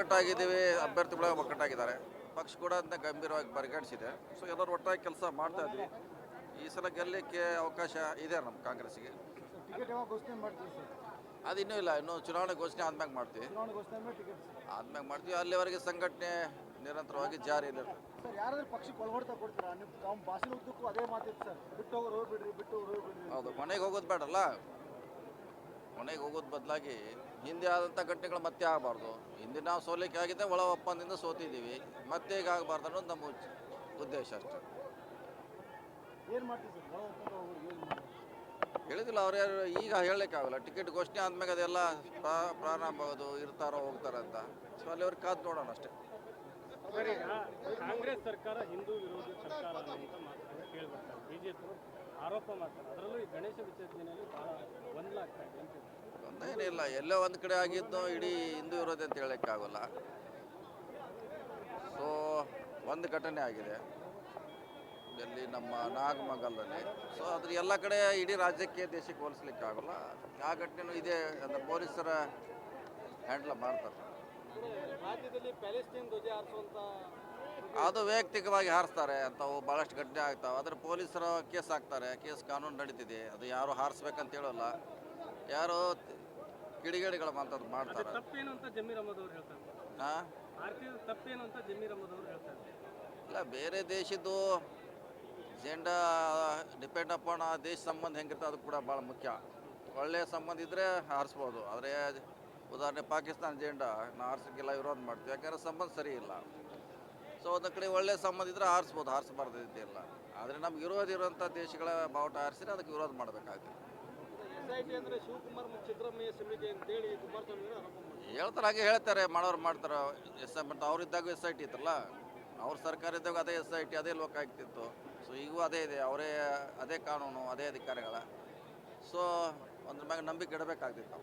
ಒಕ್ಕಟ್ಟಾಗಿದ್ದೀವಿ ಅಭ್ಯರ್ಥಿಗಳ ಒಕ್ಕಟ್ಟಾಗಿದ್ದಾರೆ ಪಕ್ಷ ಕೂಡ ಅದನ್ನ ಗಂಭೀರವಾಗಿ ಪರಿಗಣಿಸಿದೆ. ಸೊ ಎಲ್ಲರೂ ಒಟ್ಟಾಗಿ ಕೆಲಸ ಮಾಡ್ತಾ ಇದ್ವಿ. ಈ ಸಲ ಗೆಲ್ಲಕ್ಕೆ ಅವಕಾಶ ಇದೆ ನಮ್ಮ ಕಾಂಗ್ರೆಸ್ಗೆ ಅದು ಇನ್ನೂ ಇಲ್ಲ ಇನ್ನೂ ಚುನಾವಣೆ ಘೋಷಣೆ ಆದ್ಮ್ಯಾಗ ಮಾಡ್ತೀವಿ. ಆದ್ಮ್ಯಾಗ ಮಾಡ್ತೀವಿ. ಅಲ್ಲಿವರೆಗೆ ಸಂಘಟನೆ ನಿರಂತರವಾಗಿ ಜಾರಿ ಸರ್ ಯಾರಾದ್ರೂ ಪಕ್ಷಕ್ಕೆ ಒಳಗೊಡ್ತಾ ಕೊಡ್ತೀರಾ? ನಿಮ್ಮ ತಾವು ಭಾಷಣ ಅದೇ ಮಾತಿತ್ತು ಸರ್. ಬಿಟ್ಟು ಹೋಗೋರು ಹೋಗ್ಬಿಡ್ರಿ ಬಿಟ್ಟು ಹೋಗೋರು ಹೌದು ಮನೆಗೆ ಹೋಗೋದು ಬೇಡಲ್ಲ. ಕೊನೆಗೆ ಹೋಗೋದು ಬದಲಾಗಿ ಹಿಂದೆ ಆದಂಥ ಘಟನೆಗಳು ಮತ್ತೆ ಆಗಬಾರ್ದು. ಹಿಂದೆ ನಾವು ಸೋಲಿಕೆ ಆಗಿದೆ ಒಳ ಒಪ್ಪಂದಿಂದ ಸೋತಿದ್ದೀವಿ. ಮತ್ತೆ ಈಗ ಆಗಬಾರ್ದು ಅನ್ನೋದು ನಮ್ಮ ಉದ್ದೇಶ ಅಷ್ಟೇ. ಹೇಳಿದಿಲ್ಲ ಅವ್ರು ಯಾರು ಈಗ ಹೇಳಲಿಕ್ಕಾಗಲ್ಲ. ಟಿಕೆಟ್ ಘೋಷಣೆ ಆದ್ಮೇಲೆ ಅದೆಲ್ಲ ಪ್ರಾ- ಪ್ರಾರಂಭ ಆಗೋದು ಇರ್ತಾರೋ ಹೋಗ್ತಾರೋ ಅಂತ. ಸೊ ಅಲ್ಲಿ ಅವ್ರಿಗೆ ಕಾದು ನೋಡೋಣ ಅಷ್ಟೇ. ಕಾಂಗ್ರೆಸ್ ಸರ್ಕಾರ ಹಿಂದೂ ವಿರೋಧಿ ಸರ್ಕಾರ ಅಂತ ಬಿ ಕೇಳಿಬರ್ತಾರೆ ಬಿಜೆಪಿ ಆರೋಪ ಮಾಡ್ತಾರೆ. ಅದರಲ್ಲೂ ಈ ಗಣೇಶ ವಿಸರ್ಜನೆಯಲ್ಲಿ ಬಹಳ ಗೊಂದಲಾಗ್ತಾ ಇದೆ ಅಂತ ಒಂದೇನಿಲ್ಲ ಎಲ್ಲೋ ಒಂದು ಕಡೆ ಆಗಿದ್ದು ಇಡೀ ಹಿಂದೂ ವಿರೋಧಿ ಅಂತ ಹೇಳೋಕ್ಕಾಗಲ್ಲ. ಸೊ ಒಂದು ಘಟನೆ ಆಗಿದೆ. ಎಲ್ಲಿ ನಮ್ಮ ನಾಗಮಂಗಲದಲ್ಲಿ. ಸೊ ಅದ್ರ ಎಲ್ಲ ಕಡೆ ಇಡೀ ರಾಜ್ಯಕ್ಕೆ ದೇಶಕ್ಕೆ ಹೋಲಿಸ್ಲಿಕ್ಕೆ ಆಗಲ್ಲ ಆ ಘಟನೆನೂ ಇದೆ ಅಂದರೆ ಪೊಲೀಸರ ಹ್ಯಾಂಡಲ್ ಮಾಡ್ತಾರೆ. ರಾಜ್ಯದಲ್ಲಿ ಪ್ಯಾಲೆಸ್ಟೈನ್ ಧ್ವಜ ಅದು ವೈಯಕ್ತಿಕವಾಗಿ ಹಾರಿಸ್ತಾರೆ. ಅಂತವು ಭಾಳಷ್ಟು ಘಟನೆ ಆಗ್ತಾವೆ. ಆದರೆ ಪೊಲೀಸರು ಕೇಸ್ ಹಾಕ್ತಾರೆ. ಕೇಸ್ ಕಾನೂನು ನಡೀತಿದೆ. ಅದು ಯಾರು ಹಾರಿಸ್ಬೇಕಂತ ಹೇಳಲ್ಲ. ಯಾರು ಕಿಡಿಗೇಡಿಗಳು ಮಾತಾಡ್ ಮಾಡ್ತಾರೆ. ತಪ್ಪೇನು ಅಂತ ಜಮೀರ್ ಅಹಮದ್ ಅವರು ಹೇಳ್ತಾರೆ. ಹಾಂ? ಭಾರತೀಯ ತಪ್ಪೇನು ಅಂತ ಜಮೀರ್ ಅಹಮದ್ ಅವರು ಹೇಳ್ತಾರೆ. ಇಲ್ಲ ಬೇರೆ ದೇಶದ್ದು ಜೆಂಡಾ ಡಿಪೆಂಡ್ ಅಪಾನ್ ಆ ದೇಶ ಸಂಬಂಧ ಹೆಂಗಿರ್ತದೆ ಅದು ಕೂಡ ಭಾಳ ಮುಖ್ಯ. ಒಳ್ಳೆಯ ಸಂಬಂಧ ಇದ್ದರೆ ಹಾರಿಸ್ಬೋದು. ಆದರೆ ಉದಾಹರಣೆ ಪಾಕಿಸ್ತಾನ ಜೆಂಡಾ ನಾ ಹಾರಿಸೋಕ್ಕೆಲ್ಲ ವಿರೋಧ ಮಾಡ್ತೀವಿ. ಯಾಕಂದ್ರೆ ಸಂಬಂಧ ಸರಿ ಇಲ್ಲ. ಸೊ ಒಂದು ಕಡೆ ಒಳ್ಳೆ ಸಂಬಂಧ ಇದ್ರೆ ಆರಿಸ್ಬೋದು, ಆರಿಸಬಾರ್ದು ಇದೆಯಲ್ಲ ಆದರೆ ನಮ್ಗೆ ವಿರೋಧ ಇರುವಂಥ ದೇಶಗಳ ಬಾವುಟ ಆರಿಸಿದ್ರೆ ಅದಕ್ಕೆ ವಿರೋಧ ಮಾಡಬೇಕಾಗುತ್ತೆ ಹೇಳ್ತಾರೆ, ಹಾಗೆ ಹೇಳ್ತಾರೆ, ಮಾಡೋರು ಮಾಡ್ತಾರೆ. ಎಸ್ ಐ, ಮತ್ತು ಅವ್ರಿದ್ದಾಗ ಎಸ್ ಐ ಟಿ ಇತ್ತಲ್ಲ? ಅವ್ರ ಸರ್ಕಾರ ಇದ್ದಾಗ ಅದೇ ಎಸ್ ಐ ಟಿ, ಅದೇ ಲೋಕ ಆಗ್ತಿತ್ತು ಸೊ ಈಗೂ ಅದೇ ಇದೆ, ಅವರೇ, ಅದೇ ಕಾನೂನು, ಅದೇ ಅಧಿಕಾರಿಗಳ. ಸೊ ಅದ್ರ ಮ್ಯಾಗ ನಂಬಿಕೆ ಇಡಬೇಕಾಗ್ತಿತ್ತು.